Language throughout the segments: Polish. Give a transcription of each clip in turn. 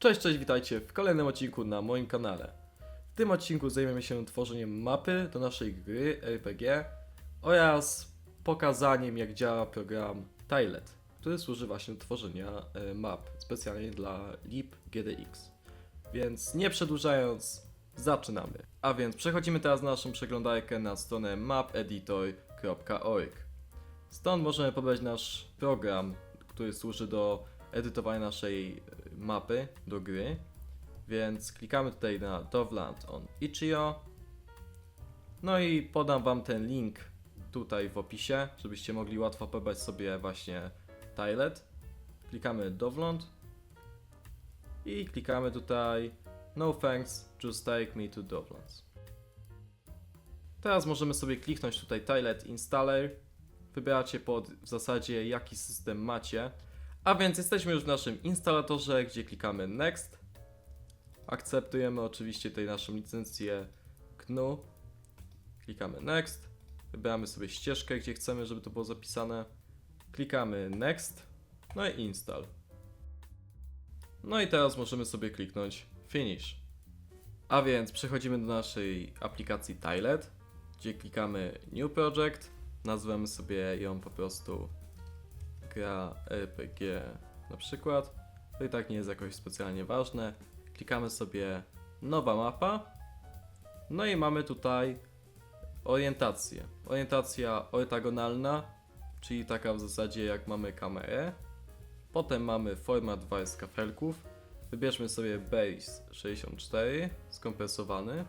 Cześć, cześć, witajcie w kolejnym odcinku na moim kanale. W tym odcinku zajmiemy się tworzeniem mapy do naszej gry RPG oraz pokazaniem jak działa program Tilet, który służy właśnie do tworzenia e, map specjalnie dla lib GDX. Więc nie przedłużając, zaczynamy. A więc przechodzimy teraz na naszą przeglądarkę na stronę mapeditor.org. Stąd możemy pobrać nasz program, który służy do edytowania naszej mapy do gry. Więc klikamy tutaj na Dovland on Itch.io. No i podam Wam ten link tutaj w opisie, żebyście mogli łatwo pobrać sobie właśnie Tilet. Klikamy Dovland i klikamy tutaj No thanks, just take me to Dovlands. Teraz możemy sobie kliknąć tutaj Tilet Installer. Wybieracie pod w zasadzie jaki system macie. A więc jesteśmy już w naszym instalatorze, gdzie klikamy Next. Akceptujemy oczywiście tutaj naszą licencję GNU. Klikamy Next. Wybieramy sobie ścieżkę, gdzie chcemy, żeby to było zapisane. Klikamy Next. No i Install. No i teraz możemy sobie kliknąć Finish. A więc przechodzimy do naszej aplikacji Tilet, gdzie klikamy New Project. Nazwiemy sobie ją po prostu gra RPG na przykład. To i tak nie jest jakoś specjalnie ważne. Klikamy sobie nowa mapa. No i mamy tutaj orientację. Orientacja ortogonalna, czyli taka w zasadzie jak mamy kamerę. Potem mamy format wars kafelków. Wybierzmy sobie base 64 skompresowany.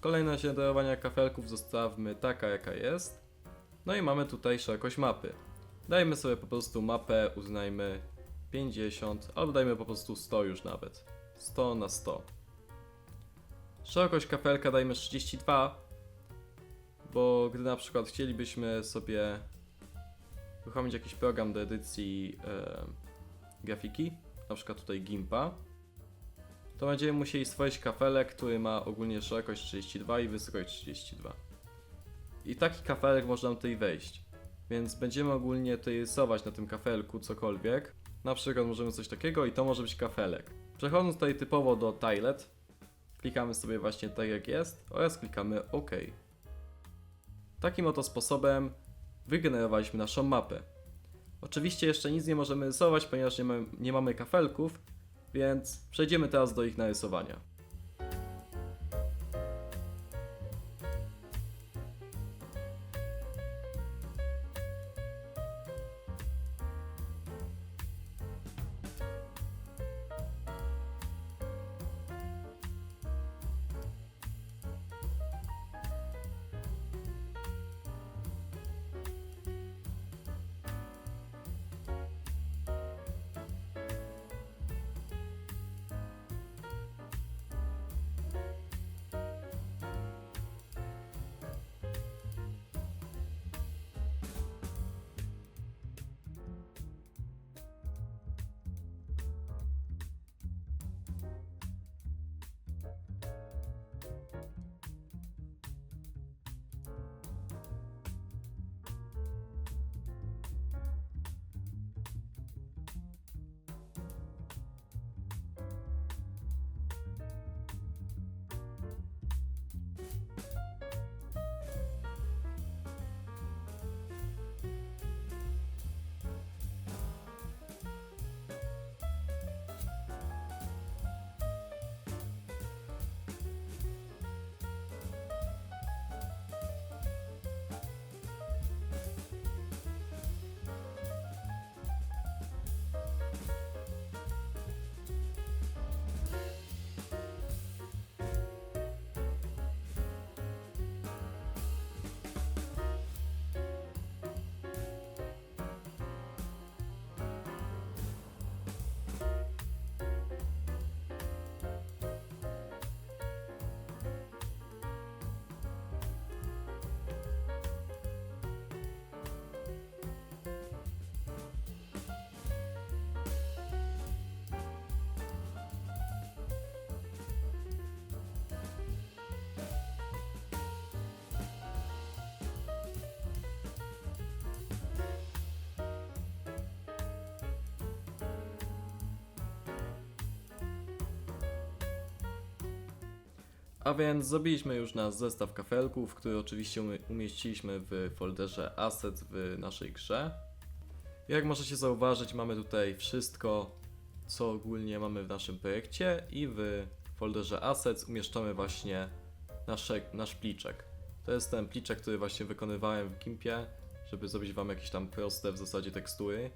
Kolejność renderowania kafelków zostawmy taka jaka jest. No i mamy tutaj szerokość mapy. Dajmy sobie po prostu mapę, uznajmy 50, albo dajmy po prostu 100 już nawet. 100 na 100. Szerokość kapelka dajmy 32, bo gdy na przykład chcielibyśmy sobie uruchomić jakiś program do edycji e, grafiki, na przykład tutaj Gimpa, to będziemy musieli stworzyć kafelek, który ma ogólnie szerokość 32 i wysokość 32. I taki kafelek można tutaj wejść. Więc będziemy ogólnie tutaj rysować na tym kafelku cokolwiek. Na przykład możemy coś takiego i to może być kafelek. Przechodząc tutaj typowo do Tilet, klikamy sobie właśnie tak jak jest oraz klikamy OK. Takim oto sposobem wygenerowaliśmy naszą mapę. Oczywiście jeszcze nic nie możemy rysować, ponieważ nie, mamy- nie mamy kafelków, więc przejdziemy teraz do ich narysowania. A więc zrobiliśmy już nasz zestaw kafelków, który oczywiście umie- umieściliśmy w folderze Assets w naszej grze. Jak możecie zauważyć, mamy tutaj wszystko, co ogólnie mamy w naszym projekcie i w folderze Assets umieszczamy właśnie nasze, nasz pliczek. To jest ten pliczek, który właśnie wykonywałem w Gimpie, żeby zrobić Wam jakieś tam proste w zasadzie tekstury.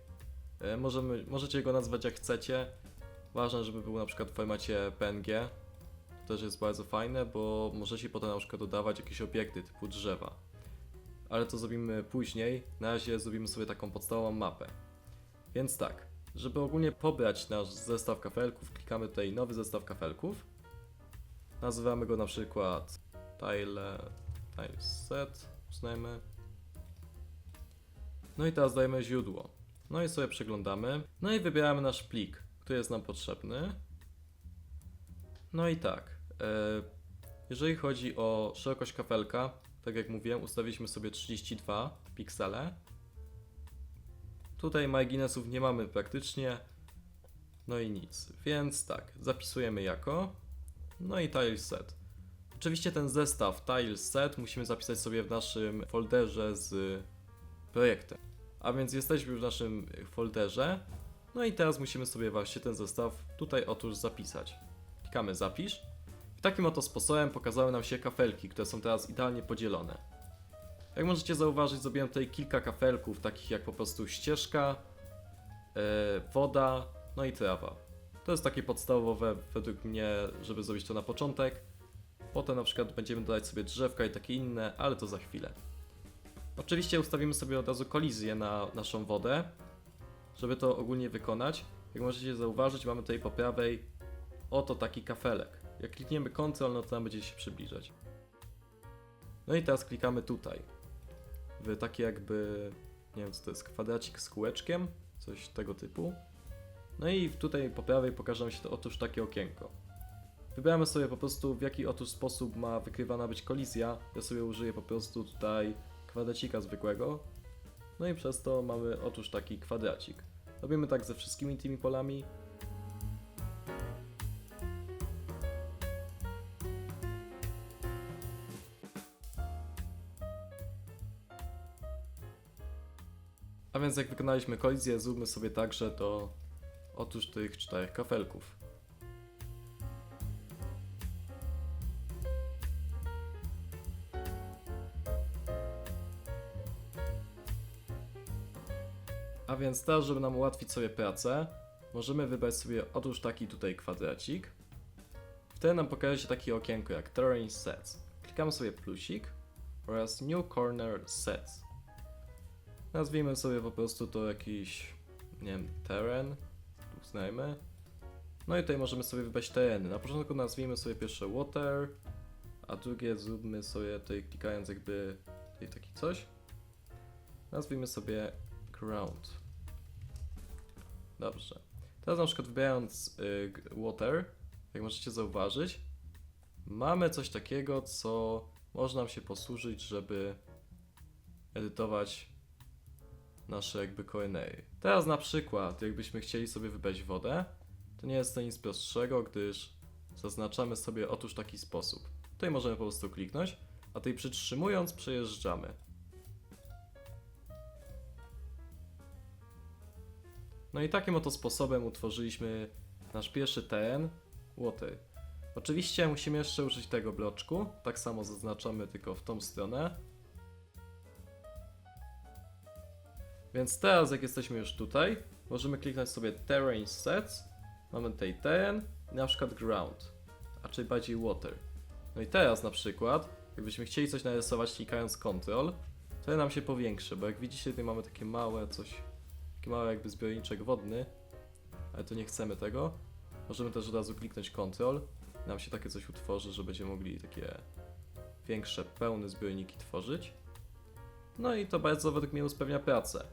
E, Możemy, możecie go nazwać jak chcecie. Ważne, żeby był na przykład w formacie PNG. Też jest bardzo fajne, bo możecie potem na przykład dodawać jakieś obiekty typu drzewa. Ale to zrobimy później. Na razie zrobimy sobie taką podstawową mapę. Więc tak, żeby ogólnie pobrać nasz zestaw kafelków, klikamy tutaj nowy zestaw kafelków. Nazywamy go na przykład tile, tile set, uznajmy. No i teraz dajemy źródło. No i sobie przeglądamy. No i wybieramy nasz plik, który jest nam potrzebny. No i tak. E, Jeżeli chodzi o szerokość kafelka, tak jak mówiłem, ustawiliśmy sobie 32 piksele. Tutaj marginesów nie mamy praktycznie. No i nic. Więc tak, zapisujemy jako. No i tile set. Oczywiście ten zestaw tile set musimy zapisać sobie w naszym folderze z projektem. A więc jesteśmy w naszym folderze. No i teraz musimy sobie właśnie ten zestaw tutaj otóż zapisać. Klikamy zapisz. W takim oto sposobem pokazały nam się kafelki, które są teraz idealnie podzielone. Jak możecie zauważyć, zrobiłem tutaj kilka kafelków, takich jak po prostu ścieżka, e, woda, no i trawa. To jest takie podstawowe według mnie, żeby zrobić to na początek. Potem na przykład będziemy dodać sobie drzewka i takie inne, ale to za chwilę. Oczywiście ustawimy sobie od razu kolizję na naszą wodę, żeby to ogólnie wykonać. Jak możecie zauważyć, mamy tutaj po prawej oto taki kafelek. Jak klikniemy Ctrl, no to tam będzie się przybliżać. No i teraz klikamy tutaj. W taki jakby, nie wiem co to jest, kwadracik z kółeczkiem, coś tego typu. No i tutaj po prawej pokaże nam się to otóż takie okienko. Wybieramy sobie po prostu w jaki otóż sposób ma wykrywana być kolizja. Ja sobie użyję po prostu tutaj kwadracika zwykłego. No i przez to mamy otóż taki kwadracik. Robimy tak ze wszystkimi tymi polami. A więc jak wykonaliśmy kolizję, zróbmy sobie także do otóż tych czterech kafelków. A więc teraz, żeby nam ułatwić sobie pracę, możemy wybrać sobie otóż taki tutaj kwadracik. Wtedy nam pokaże się takie okienko jak Terrain Sets. Klikamy sobie plusik oraz New Corner Sets. Nazwijmy sobie po prostu to jakiś, nie wiem, teren, uznajmy. No i tutaj możemy sobie wybrać tereny. Na początku nazwijmy sobie pierwsze water, a drugie zróbmy sobie tutaj klikając jakby tutaj taki coś. Nazwijmy sobie ground. Dobrze. Teraz na przykład wybierając y, water, jak możecie zauważyć, mamy coś takiego, co może nam się posłużyć, żeby edytować nasze jakby koenery. Teraz na przykład, jakbyśmy chcieli sobie wybrać wodę, to nie jest to nic prostszego, gdyż zaznaczamy sobie otóż taki sposób. Tutaj możemy po prostu kliknąć, a tutaj przytrzymując przejeżdżamy. No i takim oto sposobem utworzyliśmy nasz pierwszy teren, water. Oczywiście musimy jeszcze użyć tego bloczku, tak samo zaznaczamy tylko w tą stronę. Więc teraz jak jesteśmy już tutaj, możemy kliknąć sobie Terrain Sets, mamy tutaj teren na przykład Ground, a czyli bardziej Water. No i teraz na przykład, jakbyśmy chcieli coś narysować klikając Ctrl, to nam się powiększy, bo jak widzicie tutaj mamy takie małe coś, taki mały jakby zbiorniczek wodny, ale to nie chcemy tego. Możemy też od razu kliknąć Ctrl nam się takie coś utworzy, że będziemy mogli takie większe, pełne zbiorniki tworzyć. No i to bardzo według mnie usprawnia pracę.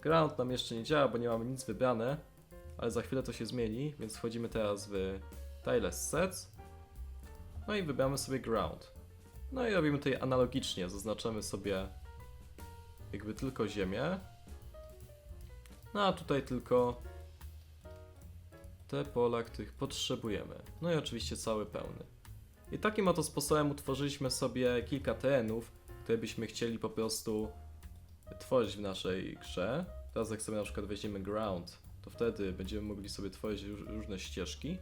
Ground nam jeszcze nie działa, bo nie mamy nic wybrane, ale za chwilę to się zmieni, więc wchodzimy teraz w Tile Sets. No i wybieramy sobie Ground. No i robimy tutaj analogicznie, zaznaczamy sobie jakby tylko ziemię. No a tutaj tylko te pola, których potrzebujemy. No i oczywiście cały pełny. I takim oto sposobem utworzyliśmy sobie kilka terenów, które byśmy chcieli po prostu tworzyć w naszej grze. Teraz jak sobie na przykład weźmiemy ground, to wtedy będziemy mogli sobie tworzyć róż- różne ścieżki.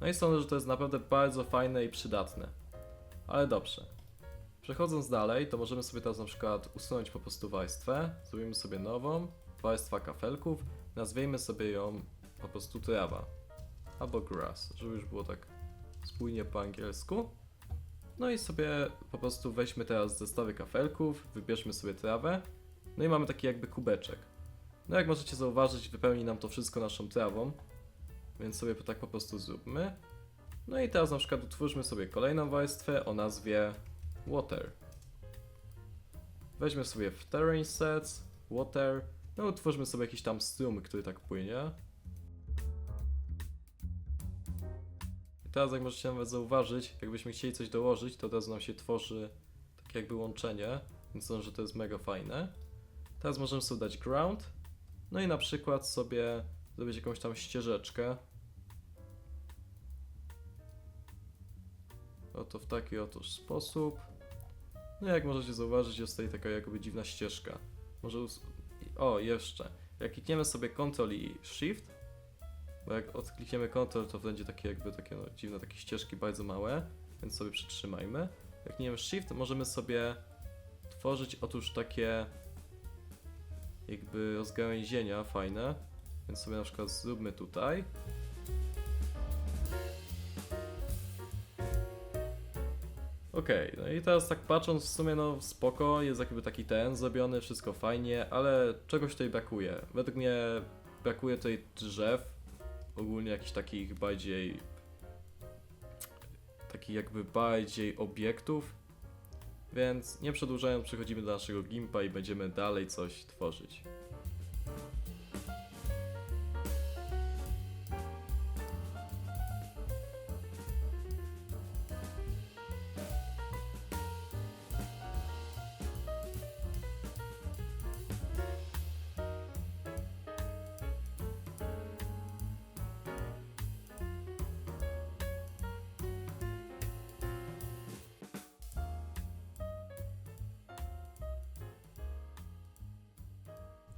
No i sądzę, że to jest naprawdę bardzo fajne i przydatne. Ale dobrze. Przechodząc dalej, to możemy sobie teraz na przykład usunąć po prostu warstwę. Zrobimy sobie nową, warstwa kafelków. Nazwijmy sobie ją po prostu trawa. Albo grass, żeby już było tak spójnie po angielsku. No i sobie po prostu weźmy teraz zestawy kafelków, wybierzmy sobie trawę. No i mamy taki jakby kubeczek. No jak możecie zauważyć, wypełni nam to wszystko naszą trawą. Więc sobie tak po prostu zróbmy. No i teraz na przykład utwórzmy sobie kolejną warstwę o nazwie Water. Weźmy sobie w Terrain Sets, Water, no utwórzmy sobie jakiś tam strum, który tak płynie. Teraz jak możecie nawet zauważyć, jakbyśmy chcieli coś dołożyć, to od razu nam się tworzy takie jakby łączenie, więc sądzę, że to jest mega fajne. Teraz możemy sobie dać ground, no i na przykład sobie zrobić jakąś tam ścieżeczkę. Oto w taki otóż sposób. No jak możecie zauważyć, jest tutaj taka jakby dziwna ścieżka. Może O, jeszcze. Jak klikniemy sobie Ctrl i Shift, bo jak odklikniemy Ctrl, to będzie takie jakby takie no, dziwne takie ścieżki bardzo małe, więc sobie przytrzymajmy. Jak klikniemy Shift, możemy sobie tworzyć otóż takie jakby rozgałęzienia fajne, więc sobie na przykład zróbmy tutaj. Okej, no i teraz tak patrząc w sumie no spoko, jest jakby taki ten zrobiony, wszystko fajnie, ale czegoś tutaj brakuje. Według mnie brakuje tutaj drzew, ogólnie jakichś takich bardziej takich jakby bardziej obiektów, więc nie przedłużając przechodzimy do naszego gimpa i będziemy dalej coś tworzyć.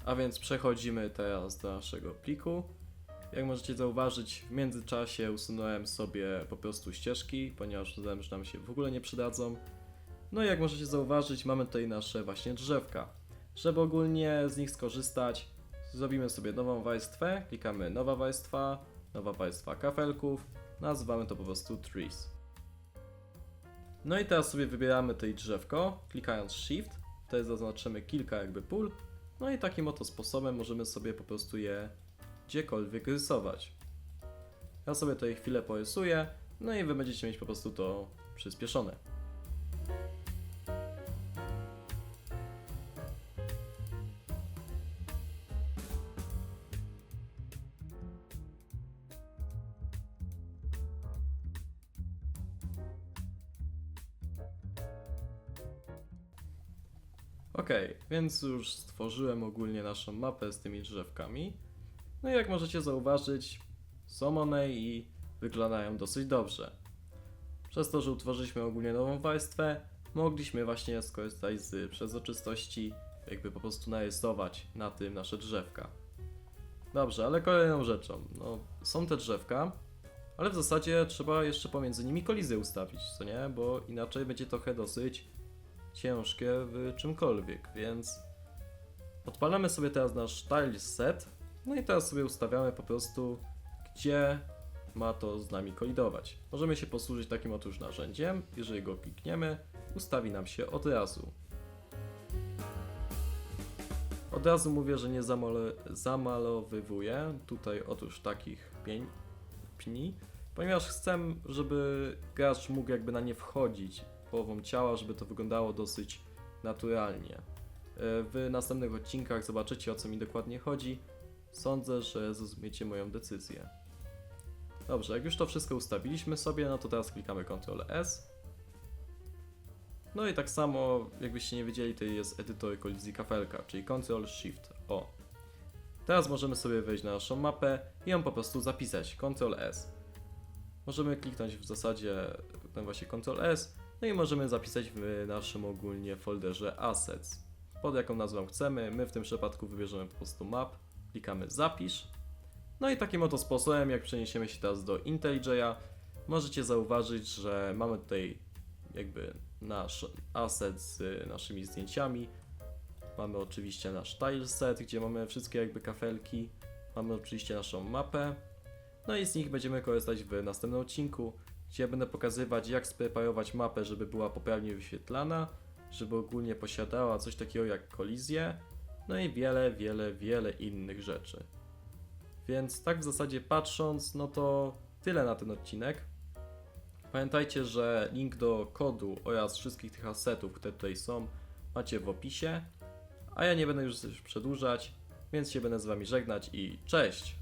A więc przechodzimy teraz do naszego pliku. Jak możecie zauważyć, w międzyczasie usunąłem sobie po prostu ścieżki, ponieważ uznałem, że nam się w ogóle nie przydadzą. No i jak możecie zauważyć, mamy tutaj nasze właśnie drzewka. Żeby ogólnie z nich skorzystać, zrobimy sobie nową warstwę, klikamy nowa warstwa, nowa warstwa kafelków, nazywamy to po prostu trees. No i teraz sobie wybieramy tutaj drzewko, klikając Shift, wtedy zaznaczymy kilka jakby pól, no i takim oto sposobem możemy sobie po prostu je gdziekolwiek rysować. Ja sobie tutaj chwilę porysuję, no i wy będziecie mieć po prostu to przyspieszone. Więc już stworzyłem ogólnie naszą mapę z tymi drzewkami. No i jak możecie zauważyć, są one i wyglądają dosyć dobrze. Przez to, że utworzyliśmy ogólnie nową warstwę, mogliśmy właśnie skorzystać z przezroczystości, jakby po prostu narysować na tym nasze drzewka. Dobrze, ale kolejną rzeczą, no są te drzewka, ale w zasadzie trzeba jeszcze pomiędzy nimi kolizję ustawić, co nie? Bo inaczej będzie trochę dosyć ciężkie w czymkolwiek, więc odpalamy sobie teraz nasz tile set, no i teraz sobie ustawiamy po prostu, gdzie ma to z nami kolidować. Możemy się posłużyć takim otóż narzędziem, jeżeli go klikniemy, ustawi nam się od razu. Od razu mówię, że nie zamalo- zamalowywuję tutaj otóż takich pień, pni, ponieważ chcę, żeby gracz mógł jakby na nie wchodzić połową ciała, żeby to wyglądało dosyć naturalnie. E, W następnych odcinkach zobaczycie o co mi dokładnie chodzi. Sądzę, że zrozumiecie moją decyzję. Dobrze, jak już to wszystko ustawiliśmy sobie, no to teraz klikamy Ctrl S. No i tak samo, jakbyście nie wiedzieli, to jest edytor kolizji kafelka, czyli Ctrl Shift O. Teraz możemy sobie wejść na naszą mapę i ją po prostu zapisać. Ctrl S. Możemy kliknąć w zasadzie ten właśnie Ctrl S, no i możemy zapisać w naszym ogólnie folderze Assets. Pod jaką nazwą chcemy, my w tym przypadku wybierzemy po prostu map, klikamy zapisz. No i takim oto sposobem, jak przeniesiemy się teraz do IntelliJ'a, możecie zauważyć, że mamy tutaj jakby nasz asset z naszymi zdjęciami. Mamy oczywiście nasz tileset, gdzie mamy wszystkie jakby kafelki. Mamy oczywiście naszą mapę. No i z nich będziemy korzystać w następnym odcinku, gdzie będę pokazywać jak spreparować mapę, żeby była poprawnie wyświetlana, żeby ogólnie posiadała coś takiego jak kolizję, no i wiele, wiele, wiele innych rzeczy. Więc tak w zasadzie patrząc, no to tyle na ten odcinek. Pamiętajcie, że link do kodu oraz wszystkich tych asetów, które tutaj są, macie w opisie. A ja nie będę już przedłużać, więc się będę z Wami żegnać i cześć!